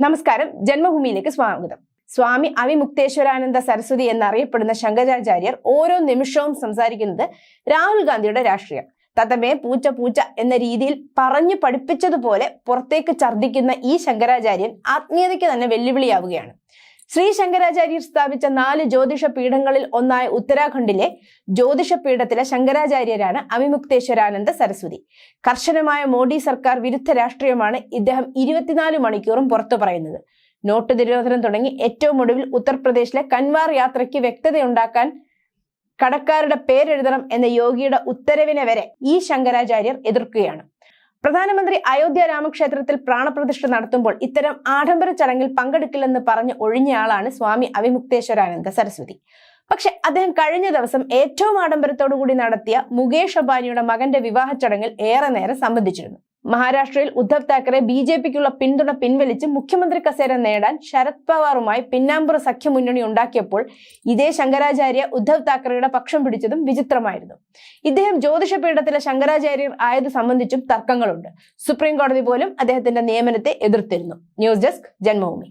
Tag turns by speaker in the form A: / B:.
A: നമസ്കാരം. ജന്മഭൂമിയിലേക്ക് സ്വാഗതം. സ്വാമി അവിമുക്തേശ്വരാനന്ദ സരസ്വതി എന്നറിയപ്പെടുന്ന ശങ്കരാചാര്യർ ഓരോ നിമിഷവും സംസാരിക്കുന്നത് രാഹുൽ ഗാന്ധിയുടെ രാഷ്ട്രീയം. തത്തമേ പൂച്ച പൂച്ച എന്ന രീതിയിൽ പറഞ്ഞു പഠിപ്പിച്ചതുപോലെ പുറത്തേക്ക് ഛർദ്ദിക്കുന്ന ഈ ശങ്കരാചാര്യൻ ആത്മീയതയ്ക്ക് തന്നെ വെല്ലുവിളിയാവുകയാണ്. ശ്രീ ശങ്കരാചാര്യർ സ്ഥാപിച്ച നാല് ജ്യോതിഷ പീഠങ്ങളിൽ ഒന്നായ ഉത്തരാഖണ്ഡിലെ ജ്യോതിഷ പീഠത്തിലെ ശങ്കരാചാര്യരാണ് അവിമുക്തേശ്വരാനന്ദ സരസ്വതി. കർശനമായ മോഡി സർക്കാർ വിരുദ്ധ രാഷ്ട്രീയമാണ് ഇദ്ദേഹം ഇരുപത്തിനാല് മണിക്കൂറും പുറത്തു പറയുന്നത്. നോട്ട് നിരോധനം തുടങ്ങി ഏറ്റവും ഒടുവിൽ ഉത്തർപ്രദേശിലെ കൻവാർ യാത്രയ്ക്ക് വ്യക്തതയുണ്ടാക്കാൻ കടക്കാരുടെ പേരെഴുതണം എന്ന യോഗിയുടെ ഉത്തരവിനെ വരെ ഈ ശങ്കരാചാര്യർ എതിർക്കുകയാണ്. പ്രധാനമന്ത്രി അയോധ്യ രാമക്ഷേത്രത്തിൽ പ്രാണപ്രതിഷ്ഠ നടത്തുമ്പോൾ ഇത്തരം ആഡംബര ചടങ്ങിൽ പങ്കെടുക്കില്ലെന്ന് പറഞ്ഞ് ഒഴിഞ്ഞയാളാണ് സ്വാമി അവിമുക്തേശ്വരാനന്ദ സരസ്വതി. പക്ഷെ അദ്ദേഹം കഴിഞ്ഞ ദിവസം ഏറ്റവും ആഡംബരത്തോടു കൂടി നടത്തിയ മുകേഷ് അബാനിയുടെ മകന്റെ വിവാഹ ചടങ്ങിൽ ഏറെ നേരം സംബന്ധിച്ചിരുന്നു. മഹാരാഷ്ട്രയിൽ ഉദ്ധവ് താക്കറെ ബി ജെ പിക്കുള്ള പിന്തുണ പിൻവലിച്ച് മുഖ്യമന്ത്രി കസേര നേടാൻ ശരത് പവാറുമായി പിന്നാമ്പുറ സഖ്യമുന്നണി ഉണ്ടാക്കിയപ്പോൾ ഇതേ ശങ്കരാചാര്യ ഉദ്ധവ് താക്കറെയുടെ പക്ഷം പിടിച്ചതും വിചിത്രമായിരുന്നു. ഇദ്ദേഹം ജ്യോതിഷപീഠത്തിലെ ശങ്കരാചാര്യർ ആയത് സംബന്ധിച്ചും തർക്കങ്ങളുണ്ട്. സുപ്രീം കോടതി പോലും അദ്ദേഹത്തിന്റെ നിയമനത്തെ എതിർത്തിരുന്നു. News desk Janmabhumi.